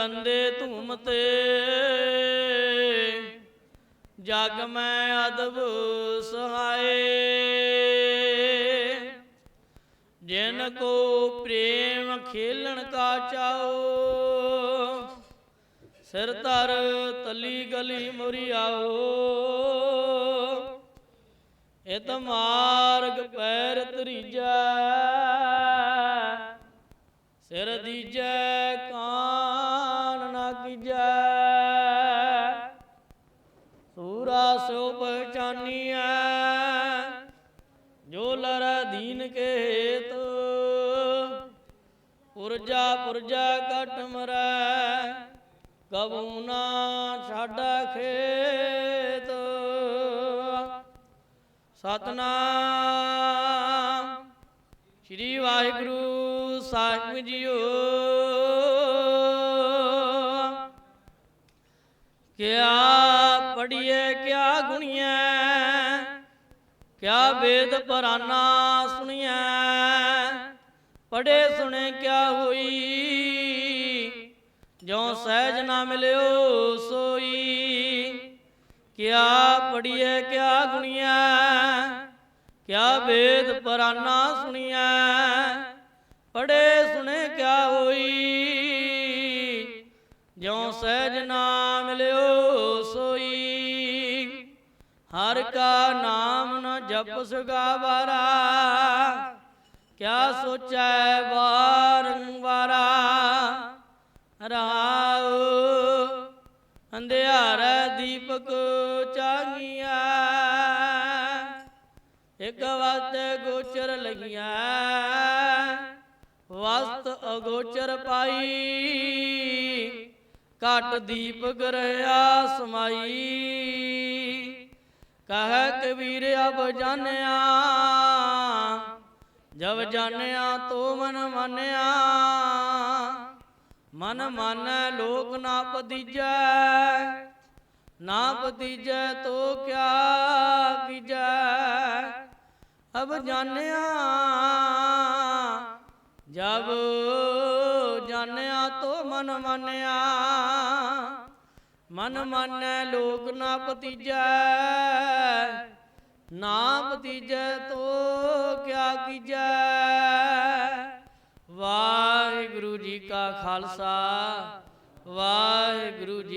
ਗੰਦੇ ਧੂਮ ਤੇ। ਜਗ ਮੈਂ ਅਦਬ ਸਹਾਏ। ਜਿਨ ਕੋ ਪ੍ਰੇਮ ਖੇਲਣ ਕਾ ਚਾਓ ਸਿਰ ਧਰ ਤਲੀ ਗਲੀ ਮੁਰੀ ਮੁਰਿਆਓ ਇਤ ਮਾਰਗ ਪੈਰ ਤਰੀਜੈ ਸਿਰ ਦੀਜੈ ਕਾਨ ਸੂਰਾ ਸੋ ਪਹਿਚਾਨੀਐ ਜੋ ਲਰ ਦੀਨ ਕੇ ਹੇਤ ਪੁਰਜਾ ਪੁਰਜਾ ਕਟ ਮਰੈ, ਕਬੂ ਨਾ ਛਾਡਾ ਖੇਤ। ਸਤਨਾਮ, ਸ੍ਰੀ ਵਾਹਿਗੁਰੂ ਸਾਹਿਬ ਜੀਓ। ਕਿਆ ਪੜੀਏ ਕਿਆ ਗੁਣੀਐ ਕਿਆ ਵੇਦ ਪਰਾਨਾ ਸੁਣੀਐ ਪੜੇ ਸੁਣੇ ਕਿਆ ਹੋਈ ਜੋ ਸਹਿਜ ਨਾ ਮਿਲਿਓ ਸੋਈ, ਕਿਆ ਪੜੀਏ ਕਿਆ ਗੁਣੀਐ, ਕਿਆ ਵੇਦ ਪਰਾਨਾ ਸੁਣੀਐ ਪੜੇ ਸੁਣੇ ਕਿਆ ਹੋਈ, ਜਿਉ ਸਹਿਜ ਨਾ ਹਰ ਕਾ ਨਾਮ ਨ ਜਪ ਸੁਗਾਵਾਰਾ, ਕਿਆ ਸੋਚੈ ਬਾਰੰਵਾਰਾ ਰਹਾਉ ਅੰਧਿਆਰਾ ਦੀਪਕ ਚਾਗੀਆ ਇੱਕ ਵਸਤ ਗੋਚਰ ਲਗੀਆਂ ਵਸਤ ਅਗੋਚਰ ਪਾਈ। ਘਟ ਦੀਪਕ ਰਹਾ ਸਮਾਈ ਕਹ ਕਬੀਰ ਅਬ ਜਾਣਿਆ ਜਬ ਜਾਣਿਆ ਤੋ ਮਨ ਮਾਨਿਆ। ਮਨ ਮਾਨੈ ਲੋਕ ਨਾ ਪਦੀਜੈ ਨਾ ਪਦੀਜੈ ਤੋ ਕਿਆ ਕੀਜੈ। ਅਬ ਜਾਣਿਆ ਜਬ ਜਾਣਿਆ ਤੋ ਮਨ ਮਾਨਿਆ। ਮਨ ਮਾਨੈ ਲੋਕ ਨਾ ਪਤੀਜੈ ਨਾ ਪਤੀਜੈ ਤੋ ਕਿਆ ਕੀਜੈ। ਵਾਹਿਗੁਰੂ ਜੀ ਕਾ ਖਾਲਸਾ, ਵਾਹਿਗੁਰੂ ਜੀ